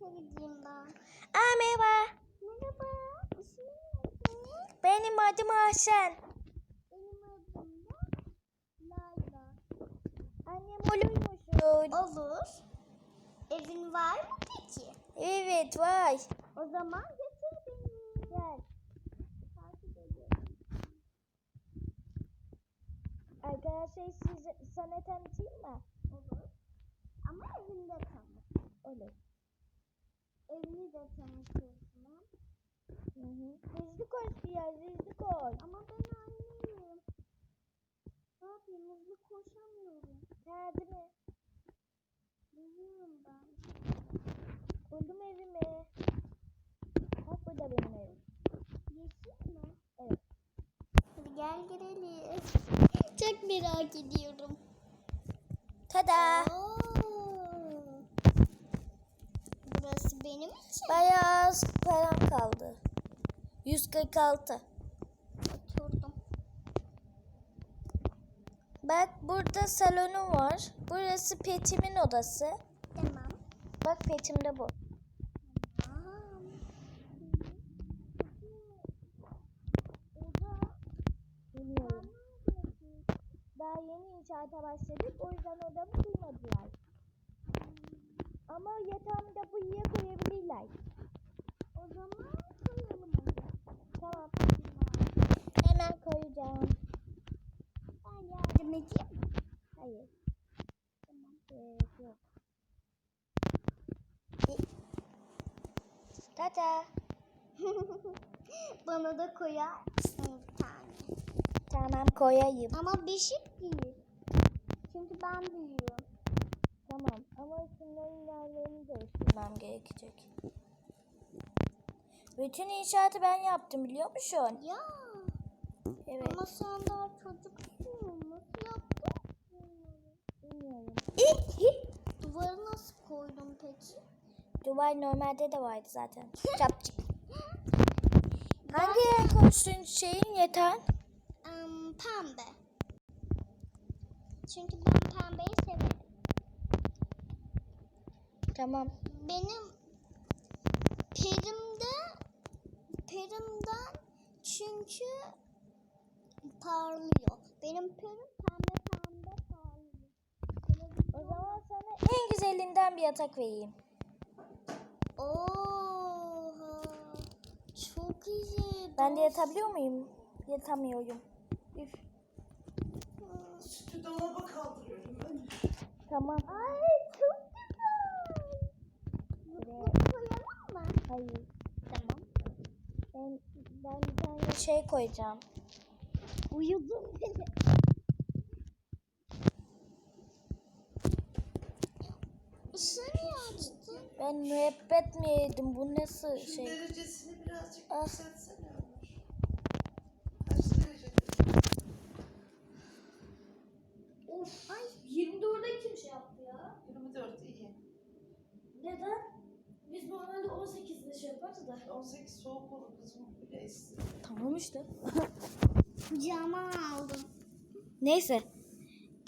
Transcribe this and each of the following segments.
Aa merhaba. Merhaba. Benim adım Ahsen. Benim adım da Layla. Annem olur musun? Olur. Evin var mı peki? Evet var. O zaman getir beni. Gel. Takip ediyorum. Arkadaşlar siz, sana tanıtayım mı? Olur. Ama evinde tanı. Olur. Evini de tanıtırsın. Hı hı. Hızlı koş biraz hızlı koş. Ama ben anneyim. Ne yapayım hızlı koşamıyorum. Ha değil mi? Biliyorum ben. Buldum evimi. Bak bu da benim evim. Yeşil mi? Evet. Hadi gel girelim. Çok merak ediyorum. Tada. Oo. Benim için. Bayağı az param kaldı. 146. Oturdum. Bak burada salonum var. Burası petimin odası. Tamam. Bak petim de bu. Daha yeni inşaata başladık. O yüzden odamı duymadılar. Ama yatağımı da buraya koyabilirler. O zaman koyalım onu. Tamam. Hemen koyacağım. Ben yardım edeyim? Hayır. Tamam. Evet, yok. Tada. Bana da koyar mısın bir tane? Tamam koyayım. Ama beşik değil. Çünkü ben büyüğüm. Tamam ama şunların yerlerini değiştirmem gerekecek. Bütün inşaatı ben yaptım biliyor musun? Ya. Evet. Ama sen daha çocuksun. Nasıl yaptın? Bilmiyorum. Duvarı nasıl koydun peki? Dubai normalde de vardı zaten. Çapçık. Hangi renk olsun şeyin yatağın? Em, pembe. Çünkü ben pembeyi severim. Tamam. Benim perimde perimden çünkü parlıyor. Benim perim pembe pembe parlıyor. O zaman sana en güzelinden bir yatak vereyim. Oha. Çok iyi. Ben de yatabiliyor muyum? Yatamıyorum. Üf. Sütü dolaba kaldırıyorum ben. Tamam. Ay çok güzel. Evet. Bunu koyalım mı? Hayır. Tamam. Ben, ben bir tane şey koyacağım. Uyudum beni. Işığı niye açtın? Ben müebbet mi yedim? Bu nasıl Şu şey? derecesini birazcık Ah. yükseltsene Ömür. Kaç? Of. Ay 24'e kim şey yaptı ya? 24 iyi. Neden? Biz normalde 18'de şey yaparız da. 18 soğuk olur kızım. Bile essin. Tamam işte. kucağıma aldım. Neyse.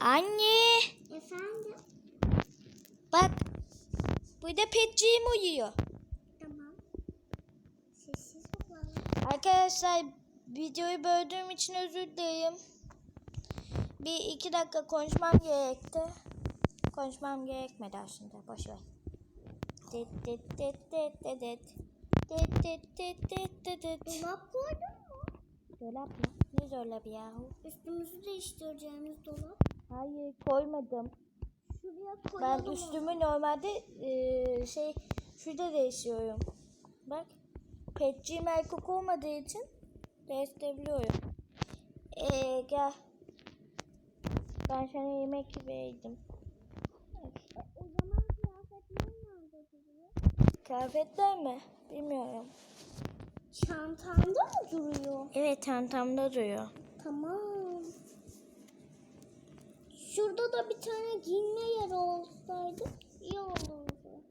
Anne. Efendim? Bak. Burada petciğim uyuyor. Tamam. Sessiz olalım. Arkadaşlar videoyu böldüğüm için özür dilerim. Bir iki dakika konuşmam gerekti. Konuşmam gerekmedi aslında. Boş ver. Dit dit dit dit dit dit. Dit dit dit dit dit dit. Dolap koydun mu? Dolap mı? Ne dolabı yahu? Üstümüzü değiştireceğimiz dolap. Hayır koymadım. Şuraya Ben koyalım. onu. üstümü normalde eee, şey şurada değişiyorum. Bak. Petciğim erkek olmadığı için değiştirebiliyorum. Eee gel. Ben sana yemek verdim. E, o zaman kıyafetlerin nerede duruyor? Kıyafetler mi? Bilmiyorum. Çantanda mı duruyor? Evet çantamda duruyor. Tamam. Şurada da bir tane giyinme yeri olsaydı iyi olurdu.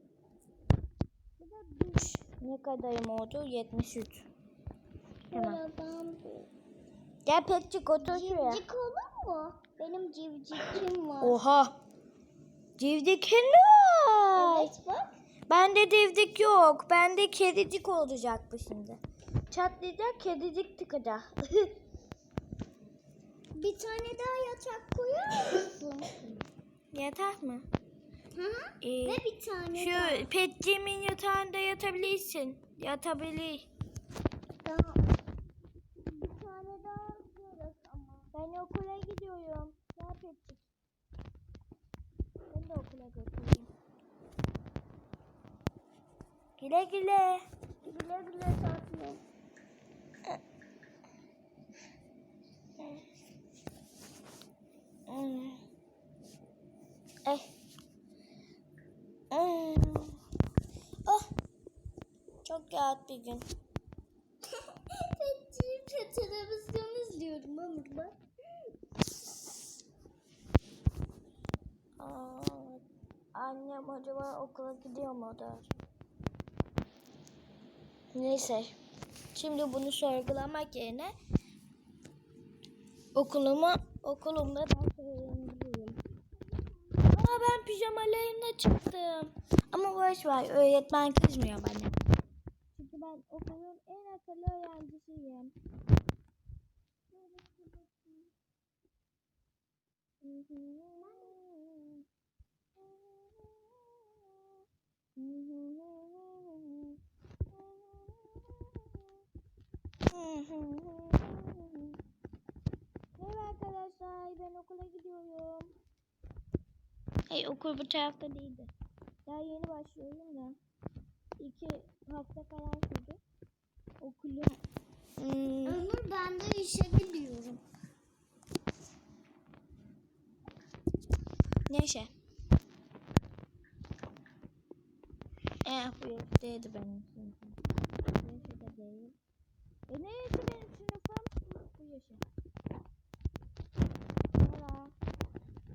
Bir de duş. Ne kadarım oldu? 73. Tamam. Buradan. Gel Petcik otur şuraya. Civcik olur mu? Benim civcikim var. Oha. Civdikin var. Evet bak. Bende divdik yok. Bende kedicik olacak bu şimdi. Çatlayacak kedicik çıkacak. Bir tane daha yatak koyar mısın? Yeter mi? Hı hı. Ee, Ve bir tane daha. şu yatağında yatabilirsin. Yatabilir. Daha. Bir tane daha diyoruz ama. Ben okula gidiyorum. Ne yapacak? Ben de okula götüreyim. Güle güle. Güle güle tatlım. Hmm. Eh. Hmm. Oh. Çok rahat bir gün. Televizyon izliyorum ama ben. Annem acaba okula gidiyor mu der. Neyse. Şimdi bunu sorgulamak yerine okuluma okulumda ders öğrenebilirim. Aa ben pijamalarımla çıktım. Ama boş ver öğretmen kızmıyor bana. Çünkü ben okulun en akıllı öğrencisiyim. Merhaba arkadaşlar ben okula gidiyorum. Hey okul bu tarafta değildi. Daha yeni başlıyorum da. İki hafta falan sürdü. Okulum hmm, Ömür ben de işe gidiyorum. Neyse. Eh bu yaştaydı benim. Bu yaşta değil. E neyse benim sınıfım? Bu yaşa. Merhaba.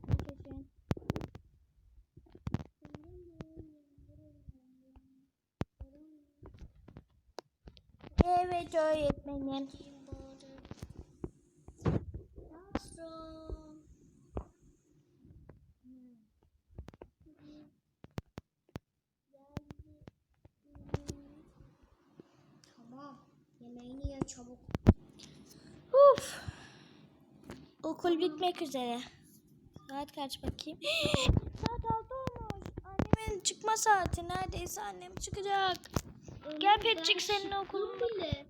Nasılsın? Evet öğretmenim. Patron. Tamam. Yemeğini ye çabuk. Uf. Okul bitmek üzere. Saat kaç bakayım? Saat altı olmuş. Annemin çıkma saati. Neredeyse annem çıkacak. Gel Petcik senin okulunda. bile.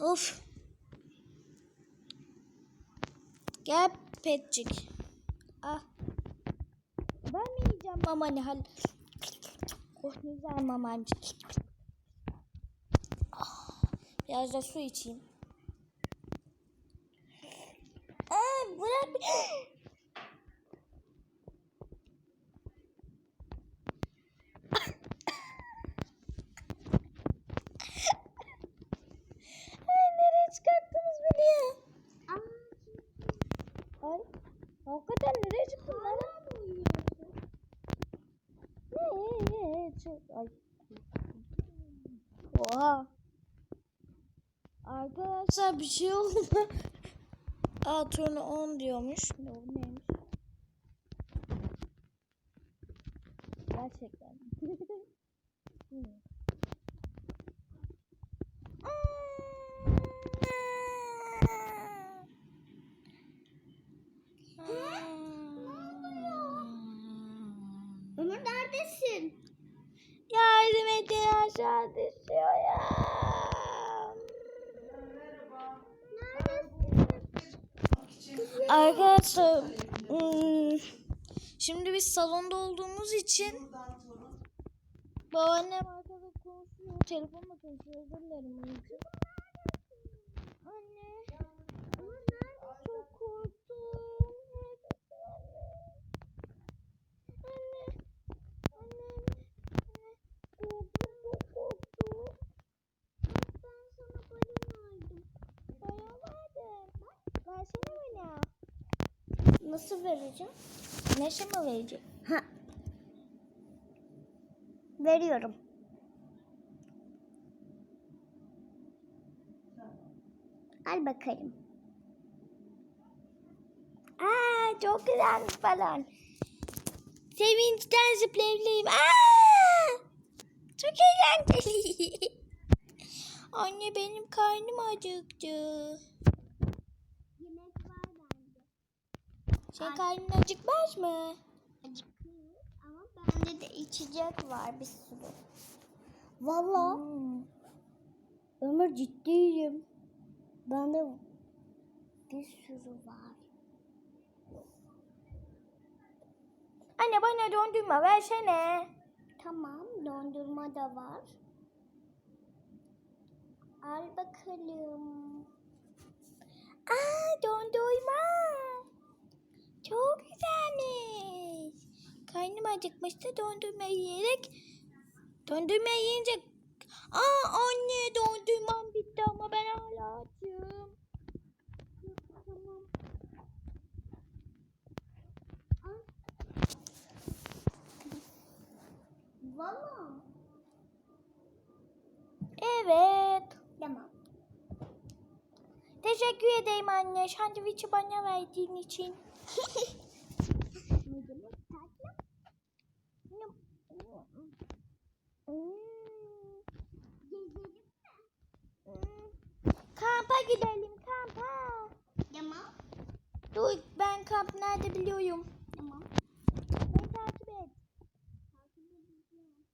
Of. Gel Petcik. Ah. Ben mi yiyeceğim mamanı hal? Oh ne güzel mamancık. Ah, Biraz da su içeyim. Aa, bırak. Ay nereye çıkarttınız beni ya? Ay hakikaten nereye çıktın lan? Ne? Çok ay. Oha. Arkadaşlar bir şey oldu. Aa turnu 10 diyormuş. Ne o neymiş? Gerçekten. Hmm. Ömür neredesin? Edin aşağı düşüyor ya. Arkadaşlar hmm, şimdi biz salonda olduğumuz için babaannem arkada konuşuyor. Telefonla konuşuyor. Özür dilerim. Anne. Ömür nerede? Çok korktum. Neredesin anne? Anne. Anne. Anne. Korktum. Çok korktum. Ben sana balon aldım. Bayağı vardı. Versene bana. Nasıl vereceğim? Neşe mi verecek? Ha. Veriyorum. Al bakalım. Aa çok güzelmiş balon. Sevinçten zıplayayım. Aa! Çok eğlenceli. Anne benim karnım acıktı. Yemek var bende. Senin karnın acıkmaz mı? Acıkıyor ama bende de içecek var bir sürü. Valla Hmm. Ömür ciddiyim. Bende bir sürü var. Anne bana dondurma versene. Tamam dondurma da var. Al bakalım. Aa dondurma. Çok güzelmiş. Karnım acıkmıştı dondurma yiyerek. Dondurma yiyince... Aa anne dondurmam bitti ama ben hala açım. Tamam. Al. Valla. Evet. Tamam. Teşekkür ederim anne. Sandviçi bana verdiğin için. Kampa gidelim kampa. Tamam. Dur ben kamp nerede biliyorum. Tamam. Beni takip et.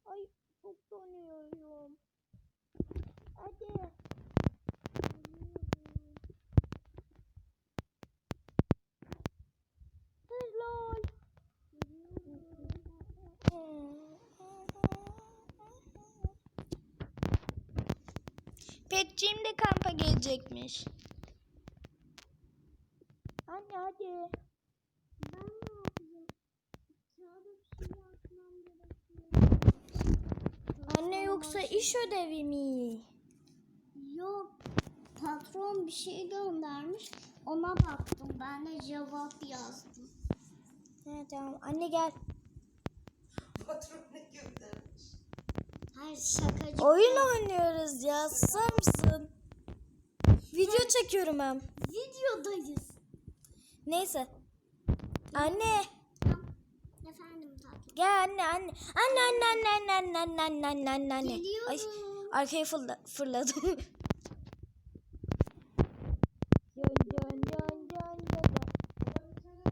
Ay çok donuyorum. Hadi. Hızlı ol. Petciğim de kampa gelecekmiş. Anne hadi. Ben ne yapayım? Kağıda bir şey yazmam gerekiyor. Anne yoksa iş ödevi mi? Yok. Patron bir şey göndermiş. Ona baktım. Ben de cevap yazdım. He tamam. Anne gel. Patron ne göndermiş? Hayır şakacı. Oyun oynuyoruz ya. Susar mısın? Video çekiyorum ben. Videodayız. Neyse. Anne. Efendim tatlım. Gel anne anne. Anne anne anne anne anne anne anne anne anne. Ay, Geliyorum. arkaya fırla, fırladım. Dön, dön, dön, dön, dön, dön.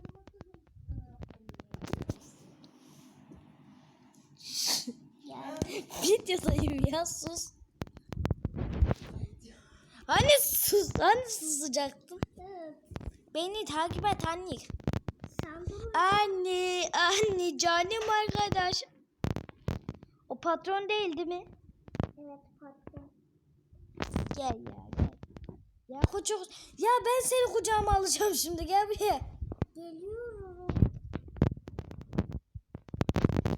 Gel. Videodayım ya sus. Hani susacaktın? Evet. Beni takip et anne. Anne, anne canım arkadaş. O patron değil değil mi? Evet patron. Gel ya gel. Ya koçuk. Ya ben seni kucağıma alacağım şimdi gel buraya. Geliyorum.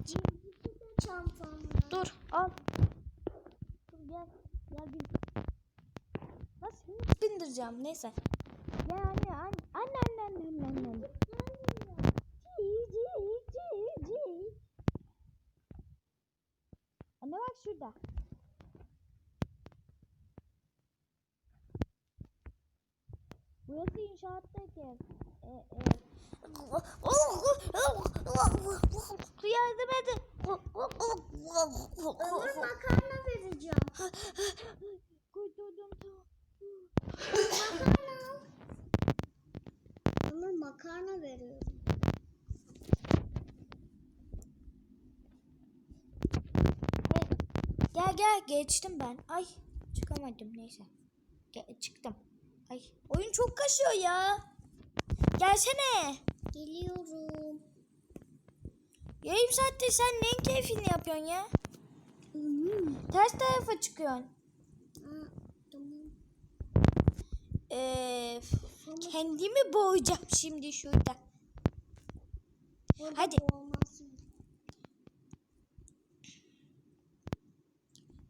De çantamda. Dur al. Dur gel. Gel bin. Bindireceğim neyse. Gel anne anne anne anne anne anne anne. Anne bak şurada. Burası inşaattayken. E, e. Yardım edin. Ömür makarna vereceğim. Kurtuldum. makarna al. Ömür makarna veriyorum. Gel gel geçtim ben. Ay çıkamadım neyse. Gel, çıktım. Ay oyun çok kaşıyor ya. Gelsene. Geliyorum. Yarım saatte sen neyin keyfini yapıyorsun ya? Ömür. Ters tarafa çıkıyorsun. Aa, tamam. Ee, kendimi boğacağım şimdi şurada. Orada Hadi. boğulmazsın.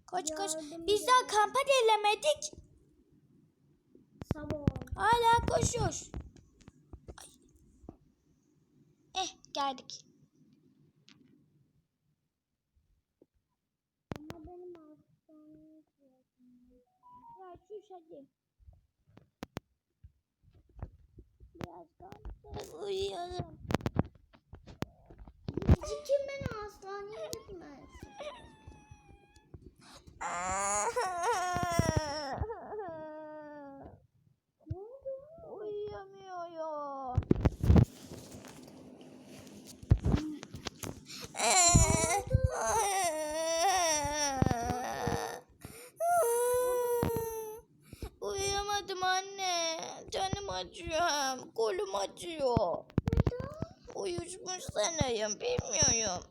Koş koş. Yardım Biz daha kampa gelemedik. Sabah. Hala koşuyor. Ay. Eh geldik. Ama benim var. Ya şu hadi. Kaldı. Uyuyalım. Cikim beni hastaneye gitmez. Ne oldu? Uyuyamıyorum. Uyuyamadım anne. Acıyor. Kolum acıyor. Uyuşmuş sanayım. Bilmiyorum.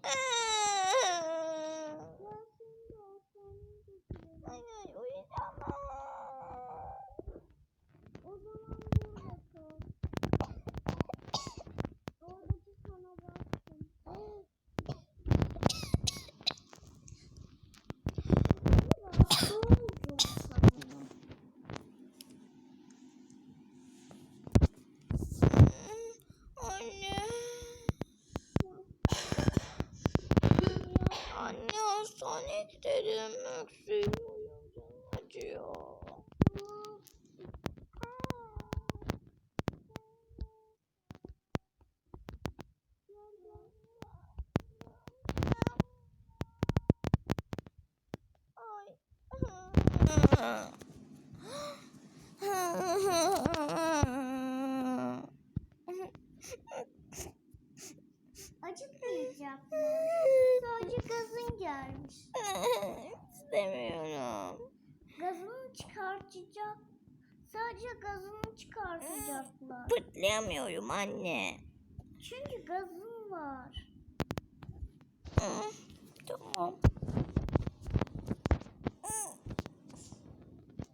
Ay ay uyuyamam. O zaman burada kal. Oradaki sana baksın. Rahatsız oldum sanırım. Anne. Anne hastaneye gidelim. Öksürüyorum. Canım acıyor. Acıtmayacak mı? Sadece gazın gelmiş. İstemiyorum. Gazını çıkartacak. Sadece gazını çıkartacaklar. Pırtlayamıyorum anne. Çünkü gazın var. Tamam.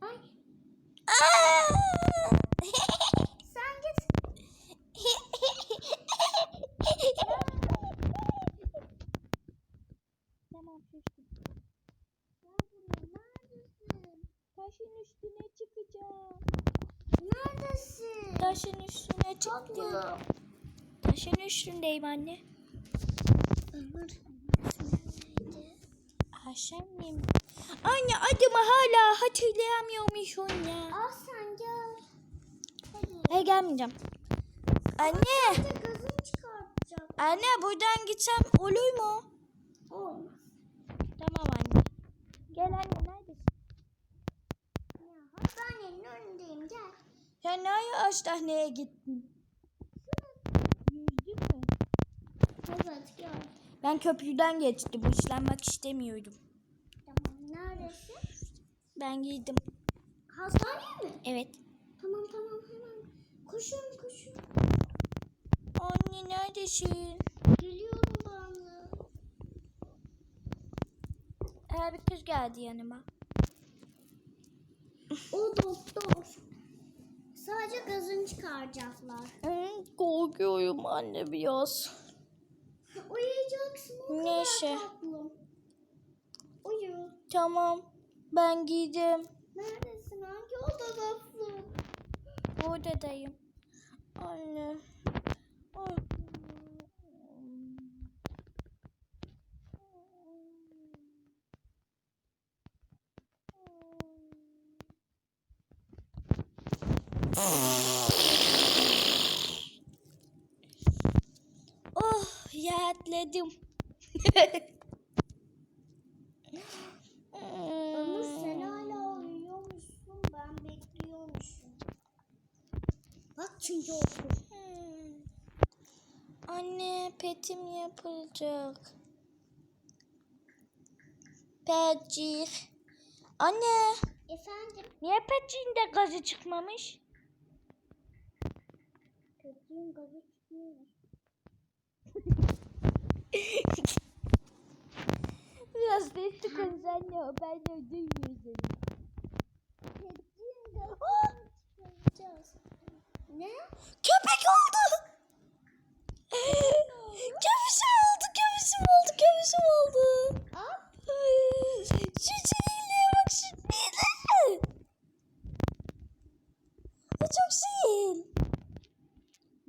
Ay Aa! sen git. Tamam şiştim. Gel buraya. Neredesin? Taşın üstüne çıkacağım. Neredesin? Taşın üstüne çıktım. Tatlım. Üstündeyim anne. Ömür. Aşemim. Anne adımı hala hatırlayamıyormuşum ya. Al sen gel. Hayır gelmeyeceğim. Anne. Anne buradan gitsem olur mu? Olmaz. Tamam anne. Gel anne neredesin? Ya hastanenin önündeyim gel. Sen nereye hastaneye gittin? Mü? Evet gel. Ben köprüden geçtim. İşlenmek istemiyordum. Tamam neredesin? Ben giydim. Hastaneye mi? Evet. Tamam tamam hemen. Koşun koşun. Anne neredesin? Geliyorum ben de. Ee, bir kız geldi yanıma. O doktor. Sadece gazını çıkaracaklar. Hı, korkuyorum anne biraz. Uyuyacaksın o kadar tatlım. Uyu. Tamam. Ben giydim. Neredesin? Hangi odadasın? Buradayım. Anne. Ay. Oh, rahatladım. Ömür sen hala uyuyormuşsun. Ben bekliyormuşum. Bak çünkü okur. Hmm. Anne petim yapılacak. Pecik. Anne Efendim? niye peciğinde gazı çıkmamış? Kötüyüm gazı çıkıyor. Biraz sesli konuş anne ben de. Kötüyüm gazı çıkaracağız. Ne? Köpek oldu. Köpüşüm oldu, köpüşüm oldu, köpüşüm oldu. Al. Ay, Şu şirinliğe bak şirinliğe. O çok şirin.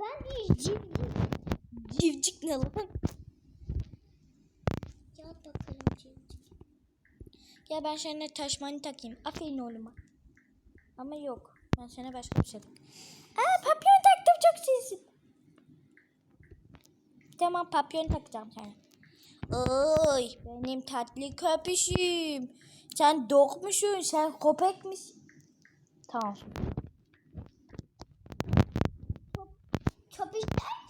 Ben bir civciv. Civcik ne lan? Yat bakalım civciv. Ya ben sana taşmanı takayım. Aferin oğluma. Ama yok. Ben sana başka bir şey takayım. Aa papyon taktım çok sensin. Tamam papyon takacağım sana. Oy benim tatlı köpüşüm. Sen dokmuşsun sen köpek misin? Tamam. Köpekler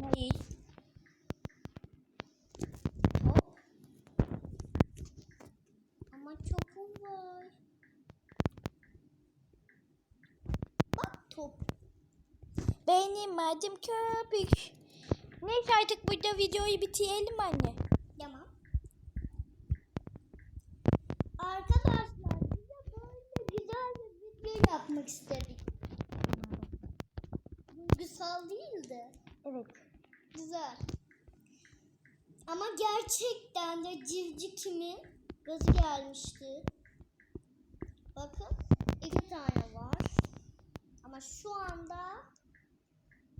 Hayır. ama topum var. Bak top. Benim adım köpük. Neyse artık burada videoyu bitirelim anne. Tamam. Arkadaşlar bize böyle güzel bir video yapmak istedik. Duygusal değildi. Evet. Güzel. Ama gerçekten de civciv kimin gazı gelmişti. Bakın iki tane var. Ama şu anda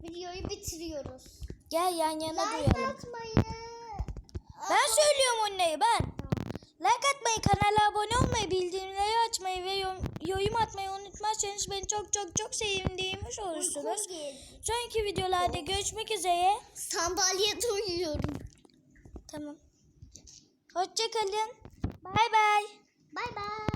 videoyu bitiriyoruz. Gel yan yana Like duyalım. atmayı. Ben söylüyorum onları ben. Like atmayı, kanala abone olmayı, bildirimleri açmayı ve yorum, atmayı unutmazsanız beni çok çok çok sevindiğimiz olursunuz. Sonraki videolarda görüşmek üzere. Sandalyede uyuyorum. Tamam. Hoşçakalın. Bay bay. Bay bay.